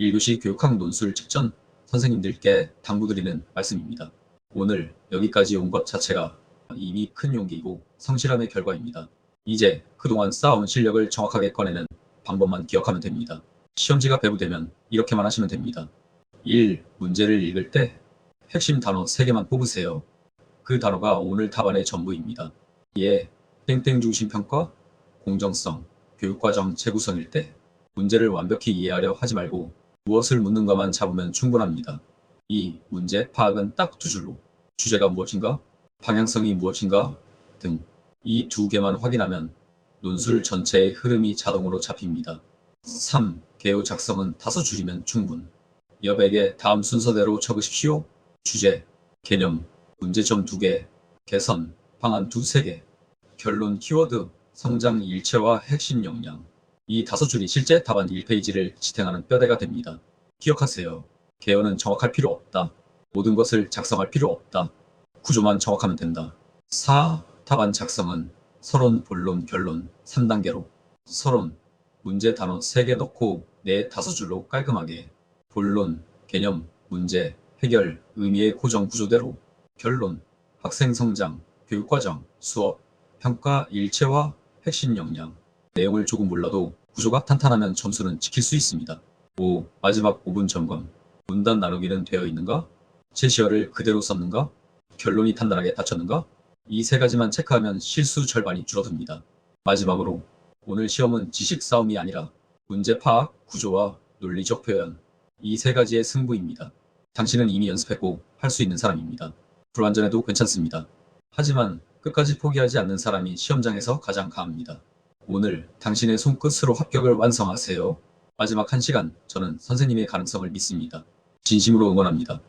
1교시 교육학 논술 직전 선생님들께 당부드리는 말씀입니다. 오늘 여기까지 온 것 자체가 이미 큰 용기이고 성실함의 결과입니다. 이제 그동안 쌓아온 실력을 정확하게 꺼내는 방법만 기억하면 됩니다. 시험지가 배부되면 이렇게만 하시면 됩니다. 1. 문제를 읽을 때 핵심 단어 3개만 뽑으세요. 그 단어가 오늘 답안의 전부입니다. 예, 땡땡 중심 평가, 공정성, 교육과정 재구성일 때 문제를 완벽히 이해하려 하지 말고 무엇을 묻는가만 잡으면 충분합니다. 2. 문제 파악은 딱 두 줄로 주제가 무엇인가, 방향성이 무엇인가 등 이 두 개만 확인하면 논술 전체의 흐름이 자동으로 잡힙니다. 3. 개요 작성은 다섯 줄이면 충분. 여백에 다음 순서대로 적으십시오. 주제, 개념, 문제점 2개, 개선, 방안 2, 3개, 결론 키워드, 성장 일체와 핵심 역량. 이 다섯 줄이 실제 답안 1페이지를 지탱하는 뼈대가 됩니다. 기억하세요. 개요는 정확할 필요 없다. 모든 것을 작성할 필요 없다. 구조만 정확하면 된다. 4. 답안 작성은 서론, 본론, 결론 3단계로 서론, 문제 단어 3개 넣고 네 다섯 줄로 깔끔하게 본론, 개념, 문제, 해결, 의미의 고정 구조대로 결론, 학생 성장, 교육과정, 수업, 평가 일체화, 핵심 역량 내용을 조금 몰라도 구조가 탄탄하면 점수는 지킬 수 있습니다. 5. 마지막 5분 점검 문단 나누기는 되어 있는가? 제시어를 그대로 썼는가? 결론이 단단하게 닫혔는가? 이 세 가지만 체크하면 실수 절반이 줄어듭니다. 마지막으로 오늘 시험은 지식 싸움이 아니라 문제 파악, 구조와 논리적 표현 이 세 가지의 승부입니다. 당신은 이미 연습했고 할 수 있는 사람입니다. 불완전해도 괜찮습니다. 하지만 끝까지 포기하지 않는 사람이 시험장에서 가장 강합니다. 오늘 당신의 손끝으로 합격을 완성하세요. 마지막 한 시간 저는 선생님의 가능성을 믿습니다. 진심으로 응원합니다.